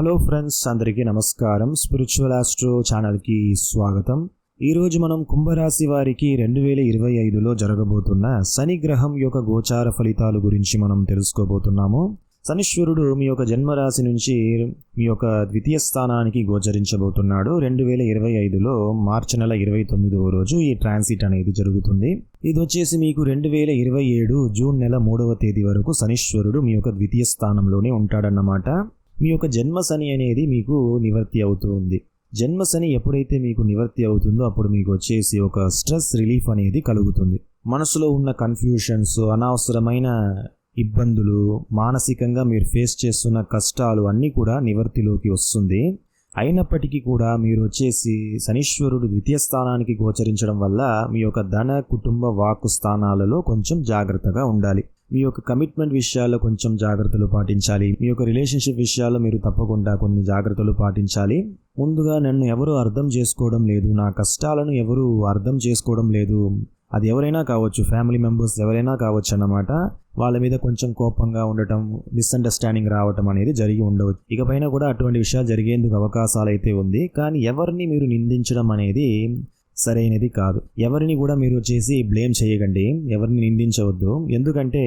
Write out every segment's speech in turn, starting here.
Hello friends అందరికీ నమస్కారం. Spiritual astro ఛానల్కి స్వాగతం. ఈరోజు మనం కుంభరాశి వారికి రెండు వేల ఇరవై ఐదులో జరగబోతున్న శని గ్రహం యొక్క గోచార ఫలితాల గురించి మనం తెలుసుకోబోతున్నాము. శనీశ్వరుడు మీ యొక్క జన్మరాశి నుంచి మీ యొక్క ద్వితీయ స్థానానికి గోచరించబోతున్నాడు. రెండు వేల ఇరవై ఐదులో మార్చి నెల ఇరవై తొమ్మిదవ రోజు ఈ ట్రాన్సిట్ అనేది జరుగుతుంది. ఇది వచ్చేసి మీకు రెండు వేల ఇరవై ఏడు జూన్ నెల మూడవ తేదీ వరకు శనీశ్వరుడు మీ యొక్క ద్వితీయ స్థానంలోనే ఉంటాడన్నమాట. మీ యొక్క జన్మ శని అనేది మీకు నివర్తి అవుతూ ఉంది. జన్మ శని ఎప్పుడైతే మీకు నివర్తి అవుతుందో అప్పుడు మీకు వచ్చేసి ఒక స్ట్రెస్ రిలీఫ్ అనేది కలుగుతుంది. మనసులో ఉన్న కన్ఫ్యూషన్స్ అనవసరమైన ఇబ్బందులు మానసికంగా మీరు ఫేస్ చేస్తున్న కష్టాలు అన్నీ కూడా నివర్తిలోకి వస్తుంది. అయినప్పటికీ కూడా మీరు వచ్చేసి శనీశ్వరుడు ద్వితీయ స్థానానికి గోచరించడం వల్ల మీ యొక్క ధన కుటుంబ వాక్కు స్థానాలలో కొంచెం జాగ్రత్తగా ఉండాలి. మీ యొక్క కమిట్మెంట్ విషయాల్లో కొంచెం జాగ్రత్తలు పాటించాలి. మీ యొక్క రిలేషన్షిప్ విషయాల్లో మీరు తప్పకుండా కొన్ని జాగ్రత్తలు పాటించాలి. ముందుగా నన్ను ఎవరు అర్థం చేసుకోవడం లేదు. నా కష్టాలను ఎవరు అర్థం చేసుకోవడం లేదు. అది ఎవరైనా కావచ్చు ఫ్యామిలీ మెంబర్స్ ఎవరైనా కావచ్చు అన్నమాట. వాళ్ళ మీద కొంచెం కోపంగా ఉండటం మిస్అండర్స్టాండింగ్ రావటం అనేది జరిగి ఉండవచ్చు. ఇకపైన కూడా అటువంటి విషయాలు జరిగేందుకు అవకాశాలు అయితే ఉంది. కానీ ఎవరిని మీరు నిందించడం అనేది సరైనది కాదు. ఎవరిని కూడా మీరు చేసి బ్లేమ్ చేయకండి. ఎవరిని నిందించవద్దు. ఎందుకంటే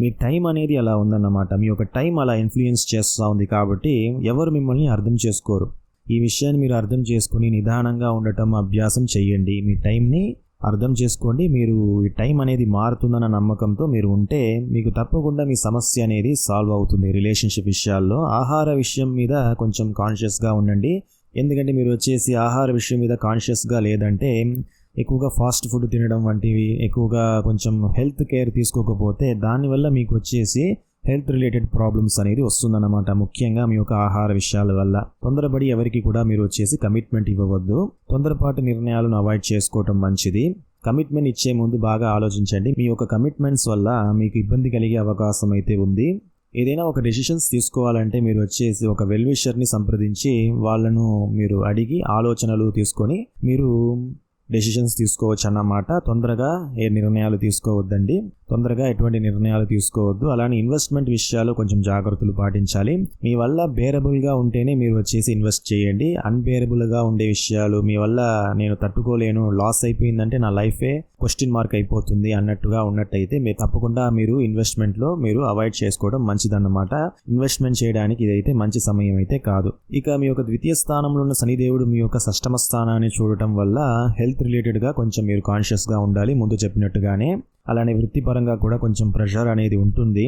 మీ టైం అనేది అలా ఉందన్నమాట. మీ యొక్క టైం అలా ఇన్ఫ్లుయెన్స్ చేస్తూ ఉంది కాబట్టి ఎవరు మిమ్మల్ని అర్థం చేసుకోరు. ఈ విషయాన్ని మీరు అర్థం చేసుకుని నిదానంగా ఉండటం అభ్యాసం చేయండి. మీ టైంని అర్థం చేసుకోండి. మీరు ఈ టైం అనేది మారుతుందన్న నమ్మకంతో మీరు ఉంటే మీకు తప్పకుండా మీ సమస్య అనేది సాల్వ్ అవుతుంది. రిలేషన్షిప్ విషయాల్లో ఆహార విషయం మీద కొంచెం కాన్షియస్గా ఉండండి. ఎందుకంటే మీరు వచ్చేసి ఆహార విషయం మీద కాన్షియస్గా లేదంటే ఎక్కువగా ఫాస్ట్ ఫుడ్ తినడం వంటివి ఎక్కువగా కొంచెం హెల్త్ కేర్ తీసుకోకపోతే దానివల్ల మీకు వచ్చేసి హెల్త్ రిలేటెడ్ ప్రాబ్లమ్స్ అనేది వస్తుందన్నమాట. ముఖ్యంగా మీ యొక్క ఆహార విషయాల వల్ల. తొందరపడి ఎవరికి కూడా మీరు వచ్చేసి కమిట్మెంట్ ఇవ్వవద్దు. తొందరపాటు నిర్ణయాలను అవాయిడ్ చేసుకోవటం మంచిది. కమిట్మెంట్ ఇచ్చే ముందు బాగా ఆలోచించండి. మీ యొక్క కమిట్మెంట్స్ వల్ల మీకు ఇబ్బంది కలిగే అవకాశం అయితే ఉంది. ఏదైనా ఒక డెసిషన్స్ తీసుకోవాలంటే మీరు వచ్చేసి ఒక వెల్విషర్ని సంప్రదించి వాళ్ళను మీరు అడిగి ఆలోచనలు తీసుకొని మీరు డెసిషన్స్ తీసుకోవచ్చు అన్నమాట. తొందరగా ఏ నిర్ణయాలు తీసుకోవద్దండి. తొందరగా ఎటువంటి నిర్ణయాలు తీసుకోవద్దు. అలానే ఇన్వెస్ట్మెంట్ విషయాలు కొంచెం జాగ్రత్తలు పాటించాలి. మీ వల్ల బేరబుల్గా ఉంటేనే మీరు వచ్చేసి ఇన్వెస్ట్ చేయండి. అన్బేరబుల్గా ఉండే విషయాలు మీ వల్ల నేను తట్టుకోలేను లాస్ అయిపోయిందంటే నా లైఫే క్వశ్చన్ మార్క్ అయిపోతుంది అన్నట్టుగా ఉన్నట్టయితే మీరు తప్పకుండా మీరు ఇన్వెస్ట్మెంట్లో మీరు అవాయిడ్ చేసుకోవడం మంచిదన్నమాట. ఇన్వెస్ట్మెంట్ చేయడానికి ఇదైతే మంచి సమయం అయితే కాదు. ఇక మీ యొక్క ద్వితీయ స్థానంలో ఉన్న శనిదేవుడు మీ యొక్క సష్టమ స్థానాన్ని చూడటం వల్ల హెల్త్ రిలేటెడ్గా కొంచెం మీరు కాన్షియస్గా ఉండాలి. ముందు చెప్పినట్టుగానే అలానే వృత్తిపరంగా కూడా కొంచెం ప్రెషర్ అనేది ఉంటుంది.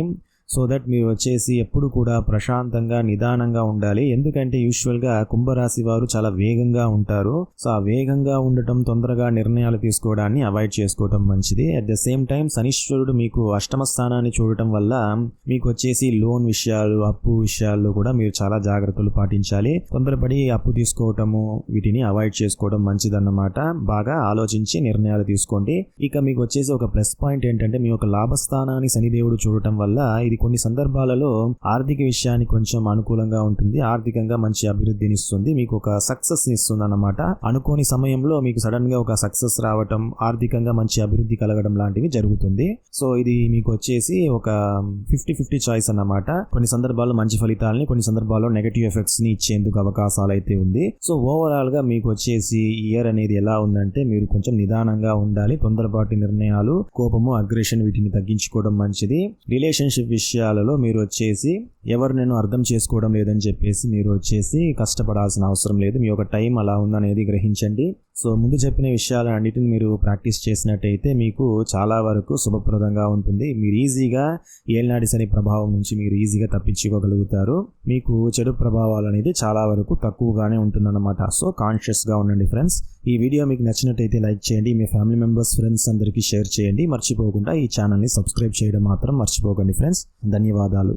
సో దట్ మీరు వచ్చేసి ఎప్పుడు కూడా ప్రశాంతంగా నిదానంగా ఉండాలి. ఎందుకంటే యూజువల్గా కుంభరాశి వారు చాలా వేగంగా ఉంటారు. సో ఆ వేగంగా ఉండటం తొందరగా నిర్ణయాలు తీసుకోవడాన్ని అవాయిడ్ చేసుకోవడం మంచిది. అట్ ద సేమ్ టైం శనీశ్వరుడు మీకు అష్టమ స్థానాన్ని చూడటం వల్ల మీకు వచ్చేసి లోన్ విషయాలు అప్పు విషయాల్లో కూడా మీరు చాలా జాగ్రత్తలు పాటించాలి. తొందరపడి అప్పు తీసుకోవటము వీటిని అవాయిడ్ చేసుకోవడం మంచిదన్నమాట. బాగా ఆలోచించి నిర్ణయాలు తీసుకోండి. ఇక మీకు వచ్చేసి ఒక ప్లస్ పాయింట్ ఏంటంటే మీ యొక్క లాభస్థానాన్ని శనిదేవుడు చూడటం వల్ల ఇది కొన్ని సందర్భాలలో ఆర్థిక విషయానికి కొంచెం అనుకూలంగా ఉంటుంది. ఆర్థికంగా మంచి అభివృద్ధిని ఇస్తుంది మీకు ఒక సక్సెస్ ఇస్తుంది అన్నమాట అనుకోని సమయంలో మీకు సడన్గా ఒక సక్సెస్ రావటం ఆర్థికంగా మంచి అభివృద్ధి కలగడం లాంటివి జరుగుతుంది. సో ఇది మీకు వచ్చేసి ఒక ఫిఫ్టీ ఫిఫ్టీ చాయిస్ అన్నమాట. కొన్ని సందర్భాల్లో మంచి ఫలితాలని కొన్ని సందర్భాల్లో నెగటివ్ ఎఫెక్ట్స్ని ఇచ్చేందుకు అవకాశాలు అయితే ఉంది. సో ఓవరాల్గా మీకు వచ్చేసి ఇయర్ అనేది ఎలా ఉందంటే మీరు కొంచెం నిదానంగా ఉండాలి. తొందరపాటి నిర్ణయాలు కోపము అగ్రెషన్ వీటిని తగ్గించుకోవడం మంచిది. రిలేషన్షిప్ విషయాలలో మీరు వచ్చేసి ఎవరు నేను అర్థం చేసుకోవడం లేదని చెప్పేసి మీరు వచ్చేసి కష్టపడాల్సిన అవసరం లేదు. మీ యొక్క టైం అలా ఉందనేది గ్రహించండి. సో ముందు చెప్పిన విషయాలన్నిటిని మీరు ప్రాక్టీస్ చేసినట్టయితే మీకు చాలా వరకు శుభప్రదంగా ఉంటుంది. మీరు ఈజీగా ఏళ్ళనాటి శని ప్రభావం నుంచి మీరు ఈజీగా తప్పించుకోగలుగుతారు. మీకు చెడు ప్రభావాలు అనేది చాలా వరకు తక్కువగానే ఉంటుందన్నమాట. సో కాన్షియస్గా ఉండండి ఫ్రెండ్స్ ఈ వీడియో మీకు నచ్చినట్టయితే లైక్ చేయండి. మీ ఫ్యామిలీ మెంబర్స్ ఫ్రెండ్స్ అందరికీ షేర్ చేయండి. మర్చిపోకుండా ఈ ఛానల్ని సబ్స్క్రైబ్ చేయడం మాత్రం మర్చిపోకండి ఫ్రెండ్స్ ధన్యవాదాలు.